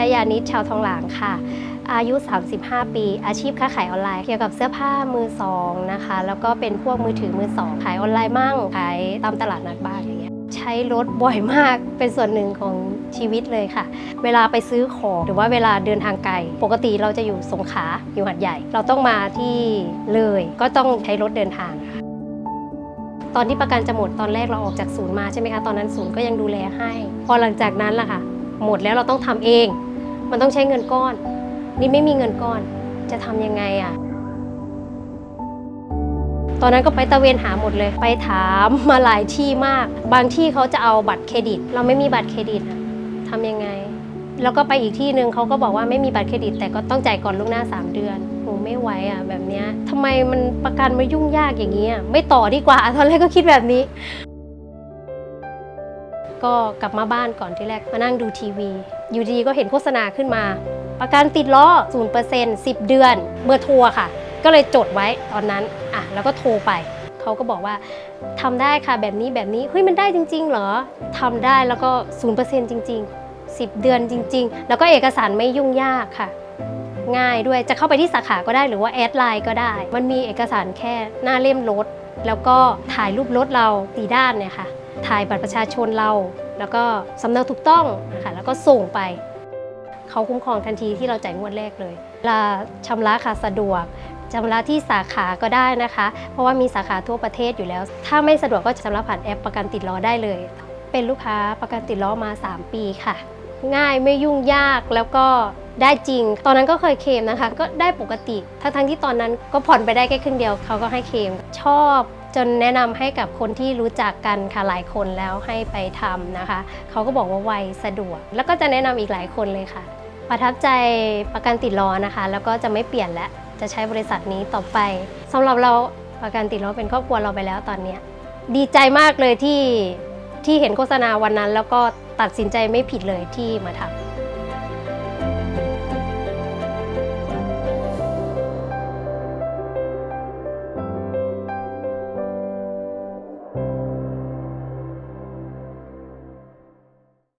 ชยานิดชาวทองหลางค่ะ อายุ 35 ปี อาชีพค้าขายออนไลน์เกี่ยวกับเสื้อผ้ามือสองนะคะ แล้วก็เป็นพวกมือถือมือสองขายออนไลน์มั่งขายตามตลาดนัดบ้างอย่างเงี้ยใช้รถบ่อยมากเป็นส่วนหนึ่งของชีวิตเลยค่ะ เวลาไปซื้อของหรือว่าเวลาเดินทางไกล ปกติเราจะอยู่สงขลาอยู่หัดใหญ่ เราต้องมาที่เลย ก็ต้องใช้รถเดินทางค่ะตอนที่ประกันจะหมดตอนแรกเราออกจากศูนย์มาใช่ไหมคะตอนนั้นศูนย์ก็ยังดูแลให้ พอหลังจากนั้นล่ะค่ะ หมดแล้วเราต้องทำเอง มันต้องใช้เงินก้อน นี่ไม่มีเงินก้อน จะทำยังไงอะตอนนั้นก็ไปตะเวนหาหมดเลย ไปถามมาหลายที่มาก บางที่เขาจะเอาบัตรเครดิต เราไม่มีบัตรเครดิตอะทำยังไง แล้วก็ไปอีกที่หนึ่งเขาก็บอกว่าไม่มีบัตรเครดิต แต่ก็ต้องจ่ายก่อนล่วงหน้า 3 เดือนโหไม่ไหวอะแบบเนี้ยทำไมมันประกันมายุ่งยากอย่างนี้อะไม่ต่อดีกว่าตอนแรกก็คิดแบบนี้ ก็กลับมาบ้านก่อนที่แรกมานั่งดูทีวี อยู่ดีก็เห็นโฆษณาขึ้นมา ประกันติดล้อ 0% 10 เดือนเบอร์โทรค่ะ ก็เลยจดไว้ตอนนั้นอะแล้วก็โทรไป เขาก็บอกว่าทำได้ค่ะแบบนี้แบบนี้เฮ้ยมันได้จริง ๆ เหรอทำได้แล้วก็ 0%จริง ๆ 10 เดือนจริง ๆ แล้วก็เอกสารไม่ยุ่งยากค่ะ ง่ายด้วยจะเข้าไปที่สาขาก็ได้หรือว่าแอดไลน์ก็ได้ มันมีเอกสารแค่หน้าเล่มรถ แล้วก็ถ่ายรูปรถเราสีด้านเนี่ยค่ะ ถ่ายบัตรประชาชนเรา แล้วก็สำเนาถูกต้องนะคะแล้วก็ส่งไปเขาคุ้มครองทันทีที่เราจ่ายงวดแรกเลยเวลาชำระค่ะสะดวกชำระที่สาขาก็ได้นะคะ เพราะว่ามีสาขาทั่วประเทศอยู่แล้ว ถ้าไม่สะดวกก็ชำระผ่านแอปประกันติดล้อได้เลย เป็นลูกค้าประกันติดล้อมา 3 ปีค่ะ ง่ายไม่ยุ่งยากแล้วก็ได้จริง ตอนนั้นก็เคยเคมนะคะ ก็ได้ปกติ ทั้งๆที่ตอนนั้นก็ผ่อนไปได้แค่ครึ่งเดียวเขาก็ให้เคมชอบ จนแนะนำให้กับคนที่รู้จักกันค่ะหลายคนแล้วให้ไปทำนะคะ เขาก็บอกว่าไวสะดวก แล้วก็จะแนะนำอีกหลายคนเลยค่ะ ประทับใจประกันติดล้อนะคะ แล้วก็จะไม่เปลี่ยนแล้วจะใช้บริษัทนี้ต่อไปสำหรับเราประกันติดล้อเป็นครอบครัวเราไปแล้วตอนนี้ดีใจมากเลยที่ที่เห็นโฆษณาวันนั้น แล้วก็ตัดสินใจไม่ผิดเลยที่มาทำ